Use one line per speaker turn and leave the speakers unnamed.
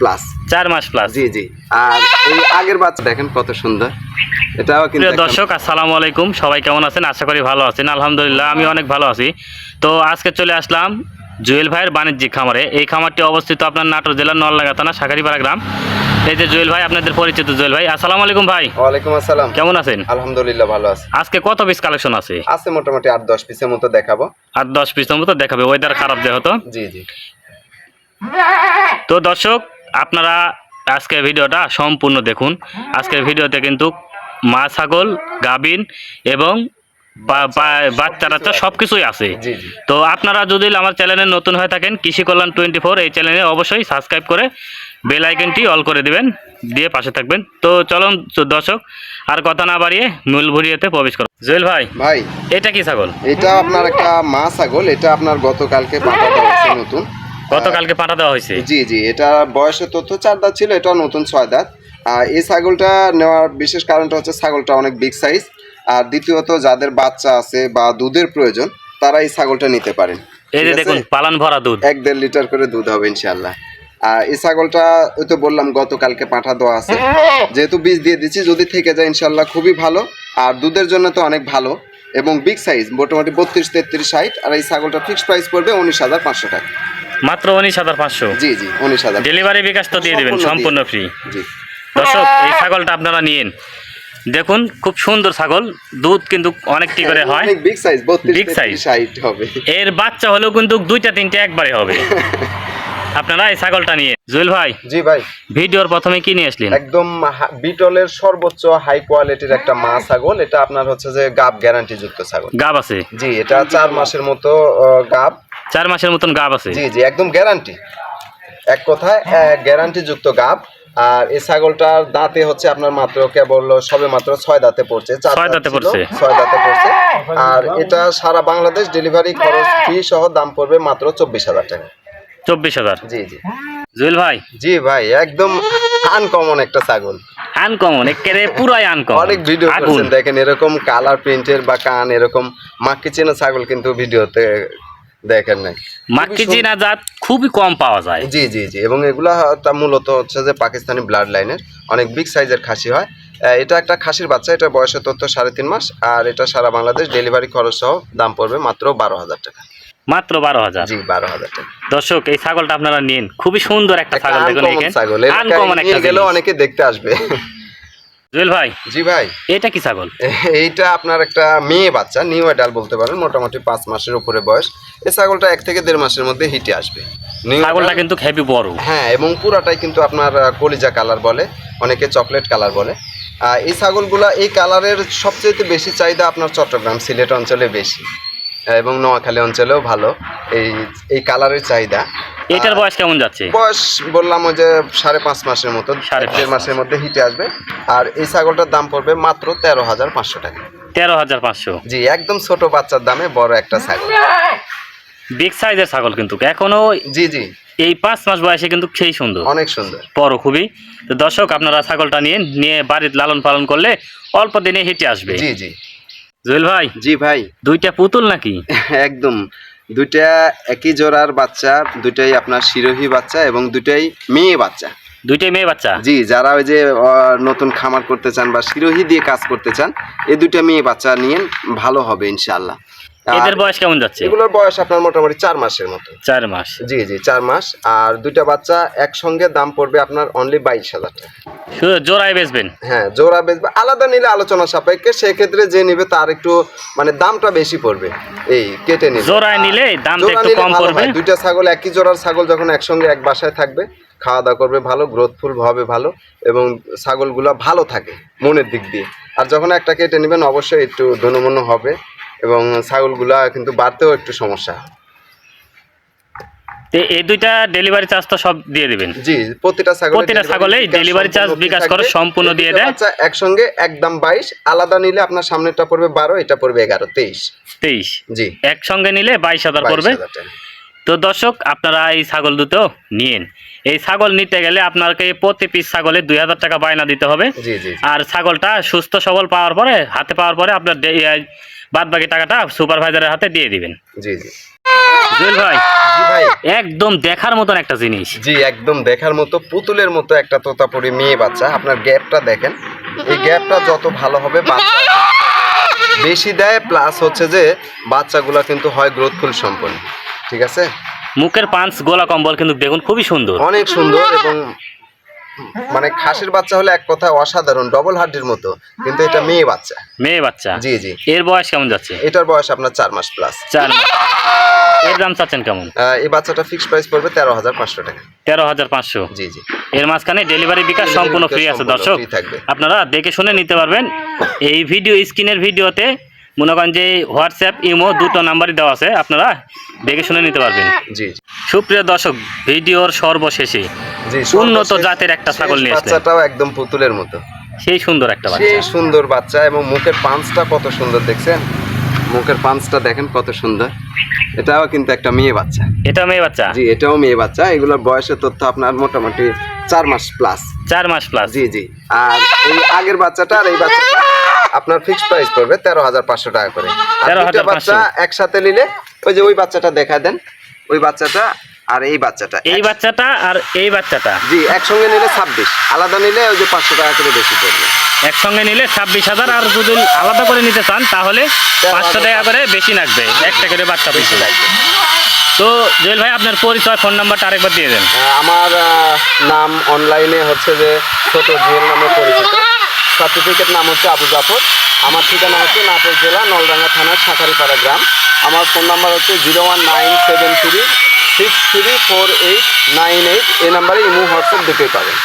Plus
চার মাস plus
জি জি। আর এই আগের বাচ্চা দেখেন কত সুন্দর। এটাও কিন্তু
দর্শক আসসালামু আলাইকুম। সবাই কেমন আছেন? আশা করি ভালো আছেন। আলহামদুলিল্লাহ আমি অনেক ভালো আছি। তো আজকে চলে আসলাম জুয়েল ভাইয়ের বাণিজ্যিক খামারে। এই খামারটি অবস্থিত আপনার নাটোর জেলার নলডাঙ্গা থানা শাখারিপাড়া গ্রাম। এই যে জুয়েল ভাই আপনাদের পরিচিত জুয়েল ভাই। আসসালামু আলাইকুম ভাই।
ওয়ালাইকুম আসসালাম।
কেমন আছেন?
আলহামদুলিল্লাহ ভালো আছে।
আজকে কত পিস কালেকশন আছে?
আছে মোটামুটি আট দশ পিসের মতো দেখাবো।
আর দশ পিস মতো দেখাবে। ওয়েদার খারাপ যেহেতু।
জি জি।
তো দর্শক আপনারা আজকের ভিডিওটা সম্পূর্ণ দেখুন। আজকের ভিডিওতে কিন্তু মা ছাগল গাবিন এবং বাচ্চা টাচ্চা সব কিছুই আছে। তো আপনারা যদি আমার চ্যানেলে নতুন হয়ে থাকেন কৃষি কল্যাণ টোয়েন্টি ফোর এই চ্যানেলে অবশ্যই সাবস্ক্রাইব করে বেল আইকনটি অল করে দিবেন দিয়ে পাশে থাকবেন। তো চলুন দর্শক আর কথা না বাড়িয়ে মূল ভরিয়েতে প্রবেশ করো। জুয়েল ভাই
ভাই।
এটা কি ছাগল?
এটা আপনার একটা মা ছাগল এটা আপনার গতকালকে নতুন।
গতকালকে পাঠা দেওয়া হয়েছে।
জি জি এটা বয়সের তথ্য চার দাঁত ছিল এটা নতুন ছয় দাঁত। আর এই ছাগলটা নেওয়ার বিশেষ কারণটা হচ্ছে ছাগলটা অনেক বিগ সাইজ আর দ্বিতীয়ত যাদের বাচ্চা আছে বা দুধের প্রয়োজন তারা এই ছাগলটা নিতে পারেন।
এই যে দেখুন পালান ভরা দুধ।
এক দেড় লিটার করে দুধ হবে ইনশাল্লাহ আর এই ছাগলটা ওই তো বললাম গতকালকে পাঠা দেওয়া আছে। যেহেতু বীজ দিয়ে দিচ্ছি যদি থেকে যায় ইনশাল্লাহ খুবই ভালো। আর দুধের জন্য তো অনেক ভালো। এবং বিগ সাইজ মোটামুটি বত্রিশ তেত্রিশ ষাট আর এই ছাগলটা ফিক্সড প্রাইস পড়বে উনিশ হাজার পাঁচশো টাকা।
মাত্র উনিশ হাজার পাঁচশো।
জি জি উনিশ হাজার
ডেলিভারি বিকাশ তো দিয়ে দেবেন
সম্পূর্ণ
ফ্রি
জি।
দর্শক এই ছাগলটা আপনারা নিন দেখুন খুব সুন্দর ছাগল। দুধ কিন্তু অনেকটি করে হয়
বিগ সাইজ
size।
ষাট হবে।
এর বাচ্চা হলেও কিন্তু দুইটা তিনটে একবারে হবে। আপনারা এই ছাগলটা নিয়ে। জুয়েল ভাই
জি ভাই।
ভিডিওর প্রথমে কি নিয়ে আসলেন?
একদম বিটলের সর্বোচ্চ হাই কোয়ালিটির একটা মা ছাগল। এটা আপনার হচ্ছে যে গাব গ্যারান্টি যুক্ত ছাগল।
গাব আছে।
জি এটা চার মাসের মতো গাব।
চার মাসের মতন গাব আছে।
জি জি একদম গ্যারান্টি এক কথায় গ্যারান্টি যুক্ত গাব। আর এই ছাগলটার দাঁতে হচ্ছে আপনার মাত্র কেবল সবে মাত্র ছয় দাঁতে পড়ছে
ছয়
দাঁতে
পড়ছে।
ছয় দাঁতে পড়ছে। আর এটা সারা বাংলাদেশ ডেলিভারি খরচ ফি সহ দাম পড়বে মাত্র চব্বিশ হাজার টাকা।
চব্বিশ হাজার?
জি জি।
জুয়েল ভাই?
জি ভাই একদম আনকমন একটা ছাগল।
আনকমন একেবারে পুরাই আনকমন
অনেক ভিডিও করছেন দেখেন এরকম কালার প্রিন্টের বা কান এরকম মাক্কি চেনা ছাগল কিন্তু ভিডিওতে দেখেন নাই।
মাক্কি জাত খুবই কম পাওয়া যায়।
জি জি জি। এবং এগুলা তা মূলত হচ্ছে যে পাকিস্তানি ব্লাড লাইনের অনেক বিগ সাইজের খাসি হয়। এটা একটা খাসির বাচ্চা এটা বয়সের তথ্য সাড়ে তিন মাস আর এটা সারা বাংলাদেশ ডেলিভারি খরচ সহ দাম পড়বে মাত্র বারো হাজার টাকা।
মাত্র বারো হাজার।
জি বারো হাজার টাকা।
দর্শক এই ছাগলটা আপনারা নিন। খুবই সুন্দর একটা ছাগল দেখুন
ছাগল। অনেকে দেখতে আসবে।
জুয়েল ভাই
জি ভাই।
এটা কি ছাগল?
এইটা আপনার একটা মেয়ে বাচ্চা নিউ অ্যাডাল বলতে পারেন মোটামুটি পাঁচ মাসের উপরে বয়স। এই ছাগলটা এক থেকে দেড় মাসের মধ্যে হিটে আসবে।
ছাগলটা কিন্তু হেভি বড়।
হ্যাঁ এবং পুরাটাই কিন্তু আপনার কলিজা কালার বলে অনেকে চকলেট কালার বলে। এই ছাগলগুলা এই কালারের সবচেয়ে বেশি চাহিদা আপনার চট্টগ্রাম সিলেট অঞ্চলে বেশি। এবং নোয়াখালী অঞ্চলেও ভালো। এই এই কালারের চাহিদা।
এটার বয়স কেমন যাচ্ছে?
বয়স বললাম ওই যে সাড়ে পাঁচ মাসের মতো
সাড়ে
দেড় মাসের মধ্যে হিটে আসবে। আর এই ছাগলটার দাম পড়বে মাত্র তেরো হাজার পাঁচশো টাকা।
তেরো হাজার পাঁচশো।
জি একদম ছোট বাচ্চার দামে বড় একটা ছাগল।
বিগ সাইজের ছাগল কিন্তু। এখনও
জি জি।
এই পাঁচ মাস বয়সে কিন্তু সেই সুন্দর।
অনেক সুন্দর।
বড় খুবই। তো দর্শক আপনারা ছাগলটা নিয়ে নিয়ে বাড়ির লালন পালন করলে অল্প দিনে হেঁটে আসবে।
জি জি।
জুয়েল ভাই
জি ভাই।
দুইটা পুতুল নাকি?
একদম। দুইটা একই জোড়ার বাচ্চা দুইটাই আপনার শিরোহী বাচ্চা এবং দুইটাই মেয়ে বাচ্চা।
দুইটাই মেয়ে বাচ্চা?
জি যারা ওই যে নতুন খামার করতে চান বা শিরোহী দিয়ে কাজ করতে চান এই দুইটা মেয়ে বাচ্চা নিয়ে ভালো হবে ইনশাআল্লাহ।
এদের বয়স কেমন যাচ্ছে?
এগুলোর বয়স আপনার মোটামুটি চার মাসের মতো।
চার মাস।
জি জি চার মাস। আর দুইটা বাচ্চা একসঙ্গে দাম পড়বে আপনার অনলি বাইশ হাজার টাকা।
শুধু জোড়ায় বেচবেন?
হ্যাঁ জোড়া বেচবে। আলাদা নিলে আলোচনা সাপেক্ষে সেক্ষেত্রে যে নিবে তার একটু মানে দামটা বেশি পড়বে। এই কেটে নিবে
জোড়ায় নিলে দামটা একটু কম পড়বে?
দুইটা ছাগল একই জোড়ার ছাগল যখন একসঙ্গে এক বাসায় থাকবে খাওয়া দাওয়া করবে ভালো গ্রোথফুল হবে ভালো এবং ছাগলগুলো ভালো থাকে মনের দিক দিয়ে। আর যখন একটা কেটে নেবেন অবশ্যই একটু দনুমনু হবে এবং ছাগলগুলা কিন্তু বাড়তেও একটু সমস্যা।
এই দুইটা ডেলিভারি চার্জ তো সব দিয়ে দিবেন।
জি প্রতিটা ছাগল
প্রতিটা ছাগলেই delivery charge বিকাশ করে সম্পূর্ণ দিয়ে দেয়।
আচ্ছা একসঙ্গে একদম বাইশ আলাদা নিলে আপনার সামনেটা পড়বে বারো এটা পড়বে এগারো তেইশ।
তেইশ।
জি।
একসঙ্গে নিলে
22,000
পড়বে। তো দর্শক আপনারা এই ছাগল দুটো নিন এই ছাগল নিতে গেলে আপনাকে প্রতি পিস ছাগলে দুই হাজার টাকা বায়না দিতে হবে।
জি জি
আর ছাগলটা সুস্থ সবল পাওয়ার পরে হাতে পাওয়ার পরে আপনার বাদ বাকি টাকাটা সুপারভাইজারের হাতে দিয়ে দিবেন।
জি জি।
জুয়েল ভাই একদম দেখার মতন একটা জিনিস।
জি একদম দেখার মতো পুতুলের মতো একটা তোতাপুরি মেয়ে বাচ্চা। আপনার গ্যাপটা দেখেন। এই গ্যাপটা যত ভালো হবে বাচ্চা বেশি দেয় প্লাস হচ্ছে যে বাচ্চাগুলো কিন্তু হয় গ্রোথফুল সম্পন্ন। ঠিক আছে?
মুখের পাঁচ গোলা কম্বল কিন্তু দেখুন খুবই সুন্দর।
অনেক সুন্দর এবং মানে খাসির বাচ্চা হলে এক কথা অসাধারণ ডবল হাড্ডির মতো কিন্তু এটা মেয়ে বাচ্চা।
মেয়ে বাচ্চা।
জি জি।
এর বয়স কেমন যাচ্ছে?
এটার বয়স আপনার চার মাস প্লাস
চার মাস। এর দাম চাচ্ছেন কেমন?
এই বাচ্চাটা ফিক্সড প্রাইস পড়বে তেরো হাজার পাঁচশো টাকা।
তেরো হাজার পাঁচশো?
জি জি।
এর মাঝখানে ডেলিভারি বিকাশ সম্পূর্ণ ফ্রি আছে দর্শক। আপনারা দেখে শুনে নিতে পারবেন। এই ভিডিও স্ক্রিনের ভিডিওতে মনে করেন যে হোয়াটসঅ্যাপ ইমো দুটো নাম্বারই দেওয়া আছে। আপনারা দেখে শুনে নিতে পারবেন।
জি
সুপ্রিয় দর্শক ভিডিওর সর্বশেষে উন্নত জাতের একটা ছাগল নিয়ে।
বাচ্চাটাও একদম পুতুলের মতো।
সেই সুন্দর একটা
সেই
বাচ্চা।
সুন্দর বাচ্চা এবং মুখের পাঁচটা কত সুন্দর দেখছেন? মুখের পাঁচটা দেখেন কত সুন্দর। এটাও কিন্তু একটা মেয়ে বাচ্চা।
এটা মেয়ে বাচ্চা?
জি এটাও মেয়ে বাচ্চা। এগুলোর বয়সের তথ্য আপনার মোটামুটি চার মাস প্লাস
চার মাস প্লাস
জি জি। আর এই আগের বাচ্চাটা আর এই বাচ্চাটা আপনার ফিক্সড প্রাইস পড়বে তেরো হাজার পাঁচশো টাকা করে। আর
13,500
দুইটা বাচ্চা একসাথে নিলে ওই যে ওই বাচ্চাটা দেখা দেন ওই বাচ্চাটা আর এই বাচ্চাটা
এই বাচ্চাটা আর এই বাচ্চাটা?
জি একসঙ্গে নিলে ছাব্বিশ আলাদা নিলে ওই যে পাঁচশো টাকা করে বেশি পড়বে।
একসঙ্গে নিলে ছাব্বিশ হাজার আর যদি আলাদা করে নিতে চান তাহলে পাঁচশো টাকা করে বেশি লাগবে একটা করে বাচ্চা বেশি লাগবে। তো জুয়েল ভাই আপনার পরিচয় ফোন নাম্বারটা আরেকবার দিয়ে দেন।
আমার নাম অনলাইনে হচ্ছে যে ছোট জুয়েল নামে পরিচিত। সার্টিফিকেট নাম হচ্ছে আবু জাফর। আমার ঠিকানা হচ্ছে নাটোর জেলা নলডাঙ্গা থানার শাখারিপাড়া গ্রাম। আমার ফোন নাম্বার হচ্ছে zero one nine seven three six three four eight nine eight. এই নাম্বারে ইমো হোয়াটসঅ্যাপ দুটোই পাবেন।